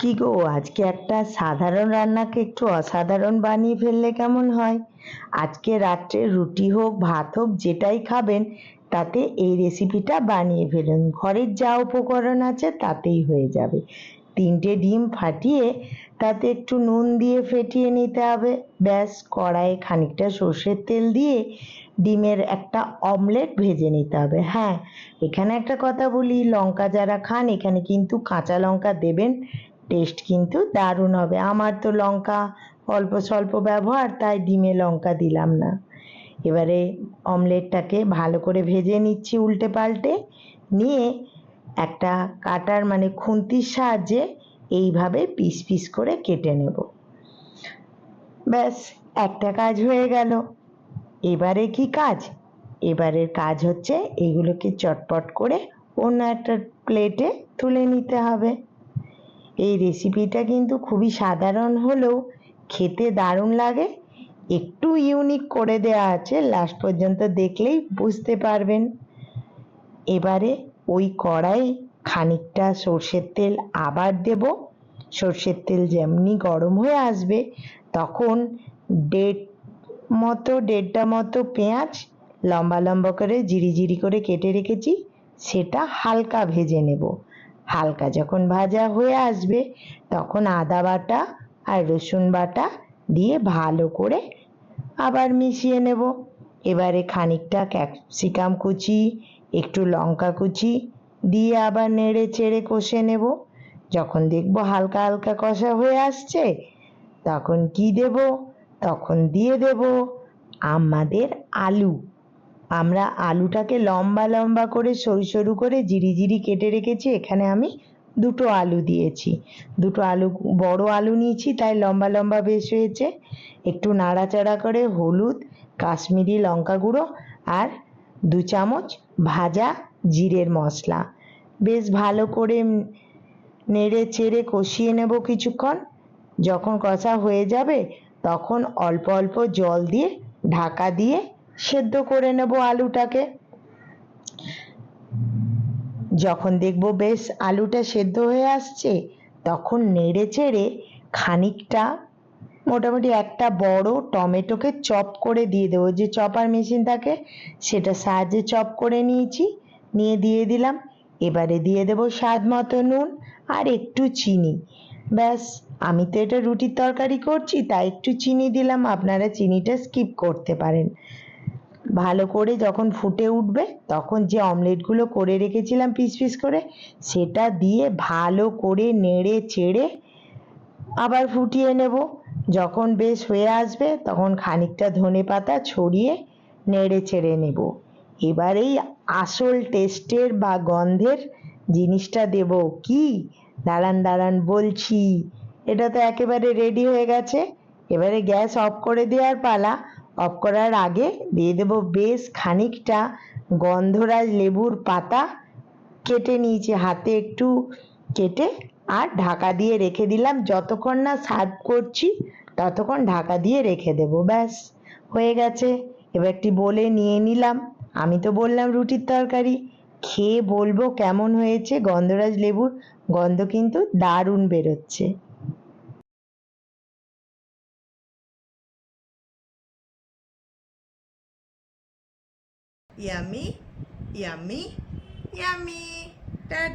কি গো, আজকে একটা সাধারণ রান্নাকে একটু অসাধারণ বানিয়ে ফেললে কেমন হয়? আজকে রাত্রে রুটি হোক, ভাত হোক, যেটাই খাবেন, তাতে এই রেসিপিটা বানিয়ে ফেলুন। ঘরের যা উপকরণ আছে তাতেই হয়ে যাবে। তিনটে ডিম ফাটিয়ে তাতে একটু নুন দিয়ে ফেটিয়ে নিতে হবে। ব্যাস, কড়াইয়ে খানিকটা সর্ষের তেল দিয়ে ডিমের একটা অমলেট ভেজে নিতে হবে। হ্যাঁ এখানে একটা কথা বলি, লঙ্কা যারা খান, এখানে কিন্তু কাঁচা লঙ্কা দেবেন টেস্ট কিন্তু দারুণ হবে। আমার তো লঙ্কা অল্প স্বল্প ব্যবহার, তাই ডিমে লঙ্কা দিলাম না। এবারে অমলেটটাকে ভালো করে ভেজে নিচ্ছি উল্টে পাল্টে। নিয়ে একটা কাটার মানে খুন্তির সাহায্যে এইভাবে পিস পিস করে কেটে নেব। ব্যাস, একটা কাজ হয়ে গেল। এবারে কি কাজ? এবারের কাজ হচ্ছে এগুলোকে চটপট করে অন্য একটা প্লেটে তুলে নিতে হবে। এই রেসিপিটা কিন্তু খুবই সাধারণ হলেও খেতে দারুণ লাগে। একটু ইউনিক করে দেওয়া আছে লাস্ট পর্যন্ত দেখলেই বুঝতে পারবেন। এবারে ওই কড়াই খানিকটা সর্ষের তেল আবার দেব। সর্ষের তেল যেমনি গরম হয়ে আসবে, তখন দেড় মতো, দেড়টা মতো পেঁয়াজ লম্বা লম্বা করে জিরি জিরি করে কেটে রেখেছি, সেটা হালকা ভেজে নেব। হালকা যখন ভাজা হয়ে আসবে, তখন আদা বাটা আর রসুন বাটা দিয়ে ভালো করে আবার মিশিয়ে নেব। এবারে খানিকটা ক্যাপসিকাম কুচি, একটু লঙ্কা কুচি দিয়ে আবার নেড়ে চেড়ে কষে নেব। যখন দেখব হালকা হালকা কষা হয়ে আসছে, তখন কি দেব? তখন দিয়ে দেব আমাদের আলু। আমরা আলুটাকে লম্বা লম্বা করে সরু সরু করে জিরি জিরি কেটে রেখেছি, এখানে আমি দুটো আলু দিয়েছি। দুটো আলু, বড় আলু নিয়েছি, তাই লম্বা লম্বা বেশ হয়েছে। একটু নাড়াচাড়া করে হলুদ, কাশ্মীরি লঙ্কা গুঁড়ো আর দু চামচ ভাজা জিরের মশলা। বেশ ভালো করে নেড়ে চেড়ে কষিয়ে নেব কিছুক্ষণ। যখন কষা হয়ে যাবে, তখন অল্প অল্প জল দিয়ে ঢাকা দিয়ে সেদ্ধ করে নেব আলুটাকে। যখন দেখব বেশ আলুটা সেদ্ধ হয়ে আসছে, তখন নেড়ে চেড়ে খানিকটা, মোটামুটি একটা বড় টমেটোকে চপ করে দিয়ে দেবো। যে চপার মেশিন থাকে, সেটা সাহায্যে চপ করে নিয়েছি, নিয়ে দিয়ে দিলাম। এবারে দিয়ে দেব স্বাদ মতো নুন আর একটু চিনি। ব্যাস, আমি তো এটা রুটির তরকারি করছি, তাই একটু চিনি দিলাম। আপনারা চিনিটা স্কিপ করতে পারেন। ভালো করে যখন ফুটে উঠবে, তখন যে অমলেটগুলো করে রেখেছিলাম পিস পিস করে, সেটা দিয়ে ভালো করে নেড়ে চেড়ে আবার ফুটিয়ে নেব। যখন বেশ হয়ে আসবে, তখন খানিকটা ধনে পাতা ছড়িয়ে নেড়ে চেড়ে নেব। এবারেই আসল টেস্টের বা গন্ধের জিনিসটা দেব কি? দাঁড়ান দাঁড়ান, বলছি। এটা তো একেবারে রেডি হয়ে গেছে। এবারে গ্যাস অফ করে দেওয়ার পালা। অফ করার আগে দিয়ে দেব বেশ খানিকটা গন্ধরাজ লেবুর পাতা কেটে নিয়েছি, হাতে একটু কেটে আর ঢাকা দিয়ে রেখে দিলাম। যতক্ষণ না সার্ভ করছি, ততক্ষণ ঢাকা দিয়ে রেখে দেব, ব্যাস, হয়ে গেছে। এবার একটি বলে নিয়ে নিলাম। আমি তো বললাম রুটির তরকারি। খেয়ে বলব কেমন হয়েছে গন্ধরাজ লেবুর। গন্ধ কিন্তু দারুণ বেরোচ্ছে। Yummy, yummy, yummy. Ta-da.